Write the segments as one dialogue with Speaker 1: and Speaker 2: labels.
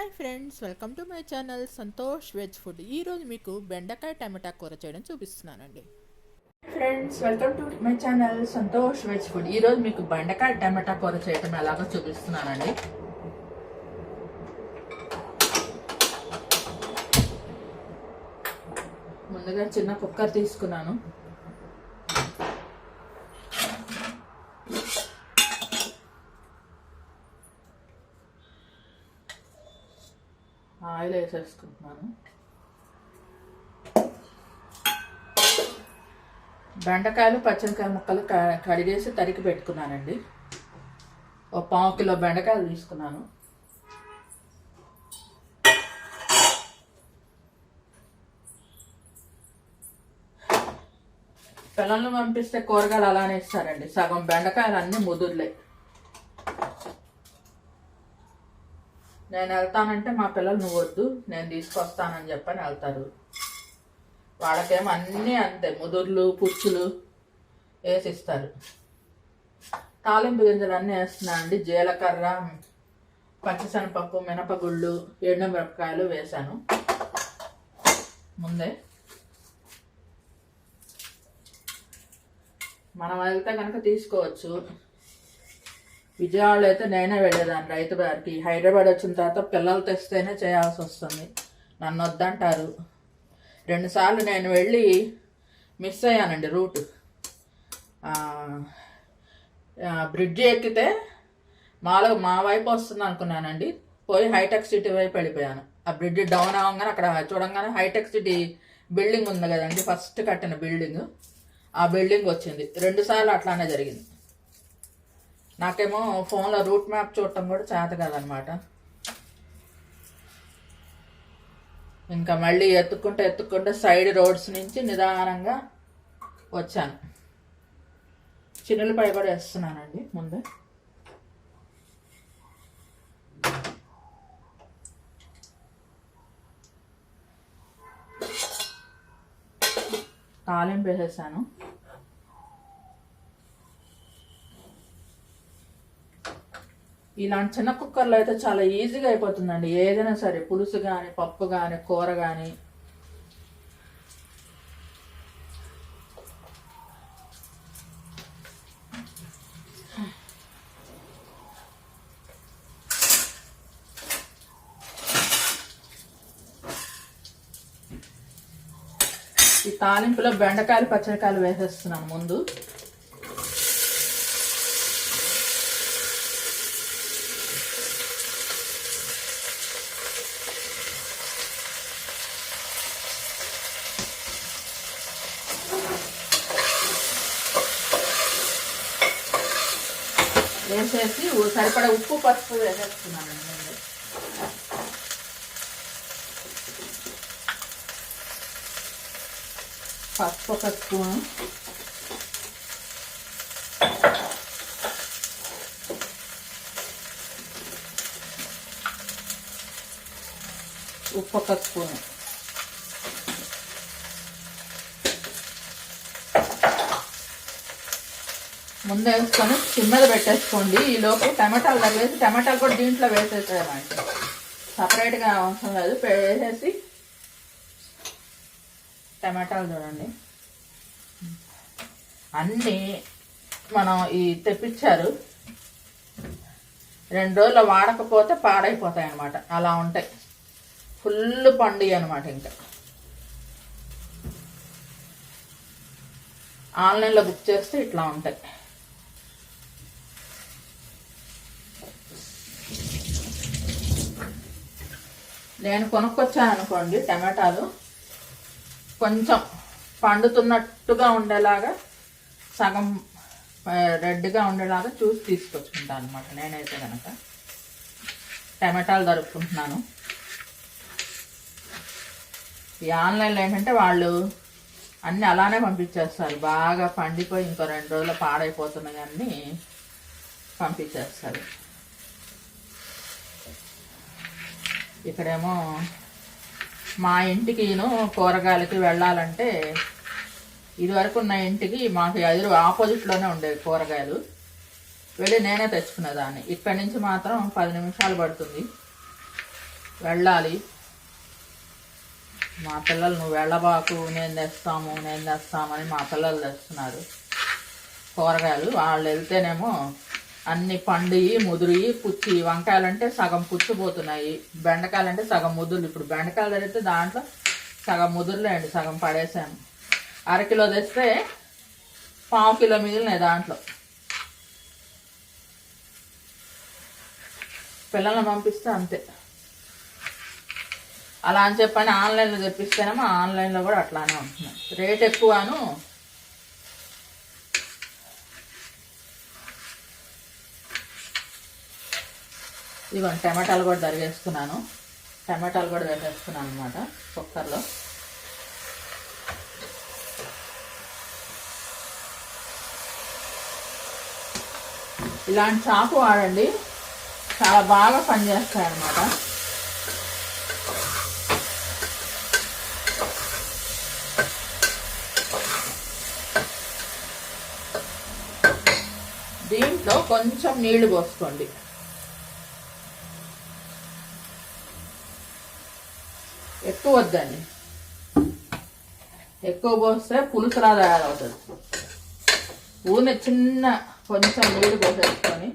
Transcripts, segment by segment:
Speaker 1: Hi friends welcome to my channel Santosh veg food. ఈరోజు మీకు బెండకాయ టమాటా కూర చేయడం చూపిస్తున్నానండి. Friends welcome to my channel Santosh veg food. ఈరోజు మీకు బెండకాయ టమాటా కూర చేయడం ఎలాగో చూపిస్తున్నానండి. ముందుగా చిన్న కుక్కర్ తీసుకున్నాను. వేసేసుకుంటున్నాను బెండకాయలు పచ్చనికాయ ముక్కలు కడిగేసి తరిగి పెట్టుకున్నానండి. ఒక పావు కిలో బెండకాయలు తీసుకున్నాను. పిల్లల్ని పంపిస్తే కూరగాయలు అలానే ఇస్తారండి. సగం బెండకాయలు అన్నీ ముదుర్లే. నేను వెళ్తానంటే మా పిల్లలు నువ్వు వద్దు నేను తీసుకొస్తానని చెప్పని వెళ్తారు. వాళ్ళకేమో అన్నీ అంతే ముదుర్లు పుచ్చులు వేసిస్తారు. తాలింపు గింజలు అన్నీ వేస్తున్నాను అండి. జీలకర్ర పచ్చిశనపప్పు మినపగుళ్ళు ఎండుమిరపకాయలు వేశాను. ముందే. మనం వెళ్తే కనుక తీసుకోవచ్చు. విజయవాడలో అయితే నేనే వెళ్ళేదాన్ని. రైతు బారికి హైదరాబాద్ వచ్చిన తర్వాత పిల్లలు తెస్తేనే చేయాల్సి వస్తుంది. నన్ను వద్దంటారు. రెండుసార్లు నేను వెళ్ళి మిస్ అయ్యానండి రూట్. బ్రిడ్జి ఎక్కితే మాలో మా వైపు వస్తుంది అనుకున్నానండి. పోయి హైటెక్ సిటీ వైపు వెళ్ళిపోయాను. ఆ బ్రిడ్జ్ డౌన్ అవ్వగానే అక్కడ చూడంగానే హైటెక్ సిటీ బిల్డింగ్ ఉంది కదండి ఫస్ట్ కట్టిన బిల్డింగ్. ఆ బిల్డింగ్ వచ్చింది. రెండుసార్లు అట్లానే జరిగింది. నాకేమో ఫోన్లో రూట్ మ్యాప్ చూడటం కూడా చేత కాదనమాట. ఇంకా మళ్ళీ ఎత్తుక్కుంటే ఎత్తుక్కుంటే సైడ్ రోడ్స్ నుంచి నిదానంగా వచ్చాను. చిన్నులపై కూడా వేస్తున్నానండి ముందే. తాలింపు వేసేసాను. ఇలాంటి చిన్న కుక్కర్లో అయితే చాలా ఈజీగా అయిపోతుందండి. ఏదైనా సరే పులుసు కానీ పప్పు కానీ కూర కానీ ఈ తాలింపులో బెండకాయలు పచ్చడికాయలు వేసేస్తున్నాను ముందు. వేసేసి ఉ- సరిపడా ఉప్పు పసుపు వేసేస్తున్నాను ముందు పసుపు ఒక స్పూను. ఉప్పు ఒక స్పూను. ముందు వేసుకొని చిన్నది పెట్టేసుకోండి. ఈ లోపు టమాటాలు తగ్గేసి టమాటాలు కూడా దీంట్లో వేసేసేయాలండి సపరేట్గా అవసరం లేదు. వేసేసి టమాటాలు చూడండి. అన్నీ మనం ఈ తెప్పించారు. రెండు రోజులు వాడకపోతే పాడైపోతాయి అనమాట అలా ఉంటాయి. ఫుల్ పండు అనమాట ఇంకా. ఆన్లైన్లో బుక్ చేస్తే ఇట్లా ఉంటాయి. నేను కొనుక్కొచ్చాను అనుకోండి టమాటాలు. కొంచెం పండుతున్నట్టుగా ఉండేలాగా సగం రెడ్గా ఉండేలాగా చూసి తీసుకొచ్చుకుంటాను అనమాట నేనైతే కనుక టమాటాలు దొరుకుతున్నాను ఈ ఆన్లైన్లో ఏంటంటే వాళ్ళు అన్నీ అలానే పంపించేస్తారు. బాగా పండిపోయి ఇంకో రెండు రోజులు పాడైపోతున్నాయి అన్నీ పంపించేస్తారు. ఇక్కడేమో మా ఇంటికి కూరగాయలకి వెళ్ళాలంటే ఇదివరకు ఉన్న ఇంటికి మాకు ఎదురు ఆపోజిట్లోనే ఉండేవి కూరగాయలు. వెళ్ళి నేనే తెచ్చుకునేదాన్ని. ఇక్కడి నుంచి మాత్రం పది నిమిషాలు పడుతుంది. వెళ్ళాలి. మా పిల్లలు నువ్వు వెళ్ళబాకు నేను తెస్తాము నేను తెస్తామని మా పిల్లలు తెస్తున్నారు కూరగాయలు. వాళ్ళు వెళ్తేనేమో అన్ని పండుయి ముదురుయి పుచ్చి వంకాయలంటే సగం పుచ్చిపోతున్నాయి బెండకాయలంటే సగం ముదురులు. ఇప్పుడు బెండకాయలు తెరిస్తే దాంట్లో సగం ముదురులేండి సగం పడేసాను అరకిలో తెస్తే పావు కిలో మిగిలినాయి దాంట్లో. పిల్లల్ని పంపిస్తే అంతే. అలా అని చెప్పని ఆన్లైన్లో తెప్పిస్తేనేమో ఆన్లైన్లో కూడా అట్లానే ఉంటున్నాయి. రేట్ ఎక్కువను ఇదిగోండి టమాటాలు కూడా తరిగేసుకున్నాను. టమాటాలు కూడా వేసేసుకున్నాను అనమాట కుక్కర్లో. ఇలాంటి చాకు వాడండి చాలా బాగా పనిచేస్తాయి అన్నమాట. దీంట్లో కొంచెం నీళ్ళు పోసుకోండి. ఎక్కువ వద్దండి. ఎక్కువ పోస్తే పులుసులా తయారవుతుంది. ఊరిని చిన్న కొంచెం నీళ్ళు పోసేసుకొని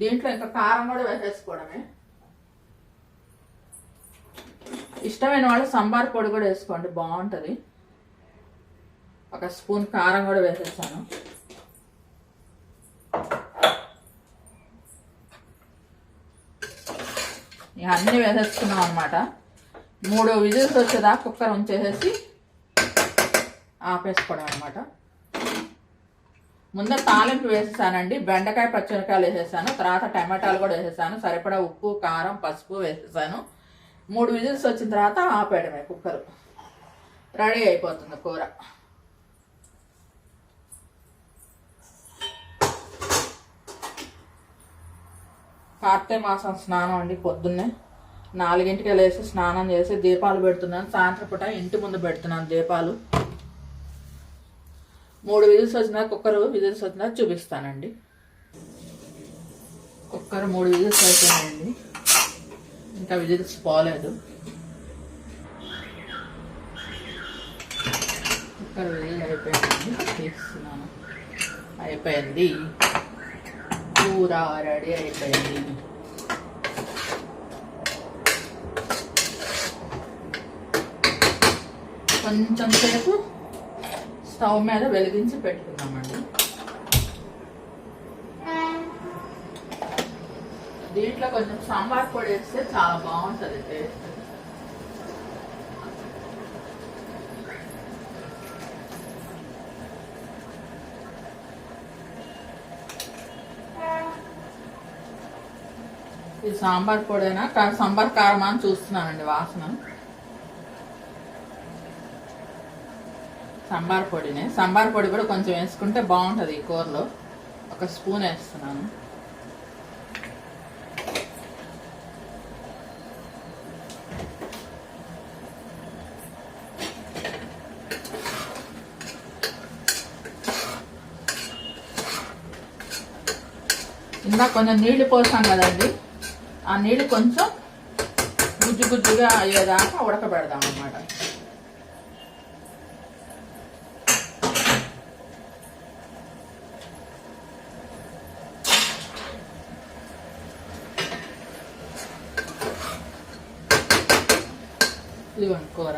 Speaker 1: దీంట్లో ఇంకా కారం కూడా వేసేసుకోవడమే. ఇష్టమైన వాళ్ళు సంబార్ పొడి కూడా వేసుకోండి బాగుంటుంది. ఒక స్పూన్ కారం కూడా వేసేసాను. ఇక అన్నీ వేసేసుకున్నాం అనమాట మూడు విజిల్స్ వచ్చేదాకా కుక్కర్ ఉంచేసేసి ఆపేసుకోవడం అనమాట ముందర తాలింపు వేసేసానండి బెండకాయ పచ్చిమిరకాయలు వేసేసాను తర్వాత టమాటాలు కూడా వేసేసాను సరిపడా ఉప్పు కారం పసుపు వేసేసాను. మూడు విజిల్స్ వచ్చిన తర్వాత ఆపేయడమే కుక్కర్. రెడీ అయిపోతుంది కూర. కార్తీక మాసం స్నానం అండి పొద్దున్నే. నాలుగింటికి వెళ్ళేసి స్నానం చేసి దీపాలు పెడుతున్నాను. సాయంత్రం పూట ఇంటి ముందు పెడుతున్నాను దీపాలు. మూడు విజిల్స్ వచ్చినా కుక్కర్ విజిల్స్ వచ్చినా చూపిస్తానండి. కుక్కర్ మూడు విజిల్స్ అయిపోయినాయండి ఇంకా విజిల్స్ పోలేదు. కుక్కర్ విజిల్ అయిపోయిందండి. తీస్తున్నాను. అయిపోయింది. కూర రెడీ అయిపోయింది. కొంచెం సేపు స్టవ్ మీద వెలిగించి పెట్టుకున్నామండి దీంట్లో కొంచెం సాంబార్ పొడి వేస్తే చాలా బాగుంటుంది టేస్ట్. ఇది సాంబార్ పొడైనా? కా- సాంబార్ కారమా అని చూస్తున్నానండి వాసన. సాంబార్ పొడినే. సాంబార్ పొడి కూడా కొంచెం వేసుకుంటే బాగుంటుంది ఈ కూరలో. ఒక స్పూన్ వేస్తున్నాను. ఇందాక కొంచెం నీళ్ళు పోసాం కదండి. ఆ నీళ్ళు కొంచెం గుజ్జు గుజ్జుగా అయ్యేదాకా ఉడకబెడదాం అన్నమాట ఇదిగోండి కూర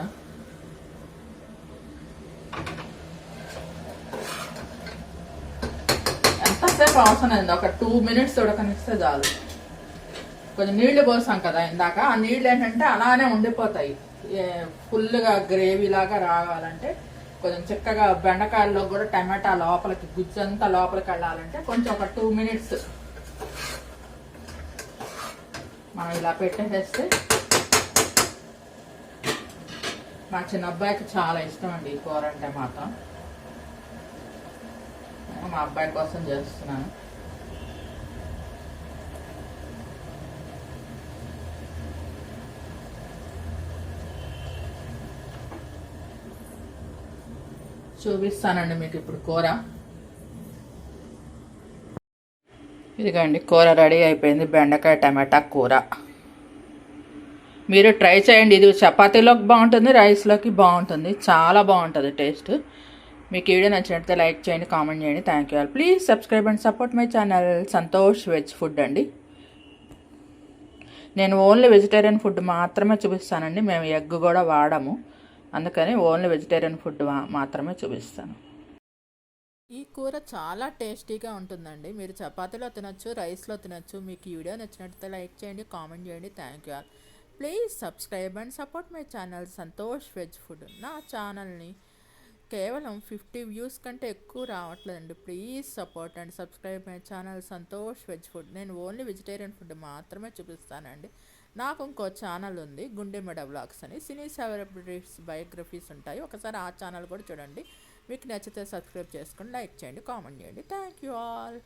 Speaker 1: ఎంతసేపు అవసరం అయింది ఒక టూ మినిట్స్ ఉడకనిస్తే చాలు. కొంచెం నీళ్ళు పోసాం కదా ఇందాక. ఆ నీళ్ళు ఏంటంటే అలానే ఉండిపోతాయి. ఫుల్గా గ్రేవీ లాగా రావాలంటే కొంచెం చిక్కగా బెండకాయల్లో కూడా టమాటా లోపలికి గుజ్జంతా లోపలికి వెళ్ళాలంటే కొంచెం ఒక టూ మినిట్స్ మనం ఇలా పెట్టేసేస్తే మా చిన్న అబ్బాయికి చాలా ఇష్టం అండి ఈ కూర అంటే మాత్రం. మా అబ్బాయి కోసం చేస్తున్నాను. చూపిస్తానండి మీకు ఇప్పుడు కూర. ఇదిగోండి కూర రెడీ అయిపోయింది బెండకాయ టమాటా కూర. మీరు ట్రై చేయండి. ఇది చపాతీలోకి బాగుంటుంది రైస్లోకి బాగుంటుంది. చాలా బాగుంటుంది టేస్ట్. మీకు వీడియో నచ్చినట్లయితే లైక్ చేయండి కామెంట్ చేయండి. Thank you all please subscribe and support my channel Santosh veg food అండి. నేను ఓన్లీ వెజిటేరియన్ ఫుడ్ మాత్రమే చూపిస్తానండి. మేము ఎగ్ కూడా వాడము. అందుకని ఓన్లీ వెజిటేరియన్ ఫుడ్ మాత్రమే చూపిస్తాను. ఈ కూర చాలా టేస్టీగా ఉంటుందండి. మీరు చపాతీలో తినొచ్చు రైస్లో తినొచ్చు. మీకు వీడియో నచ్చినట్లయితే లైక్ చేయండి కామెంట్ చేయండి. Thank you all please subscribe and support my channel Santosh veg food నా ఛానల్ని కేవలం ఫిఫ్టీ వ్యూస్ కంటే ఎక్కువ రావట్లేదండి. Please support and subscribe my channel Santosh veg food నేను ఓన్లీ వెజిటేరియన్ ఫుడ్ మాత్రమే చూపిస్తానండి. నాకు ఇంకో ఛానల్ ఉంది గుండెమెడ బ్లాగ్స్ అని. సినీ సెలబ్రిటీస్ బయోగ్రఫీస్ ఉంటాయి. ఒకసారి ఆ ఛానల్ కూడా చూడండి. మీకు నచ్చితే సబ్స్క్రైబ్ చేసుకుని లైక్ చేయండి కామెంట్ చేయండి. Thank you all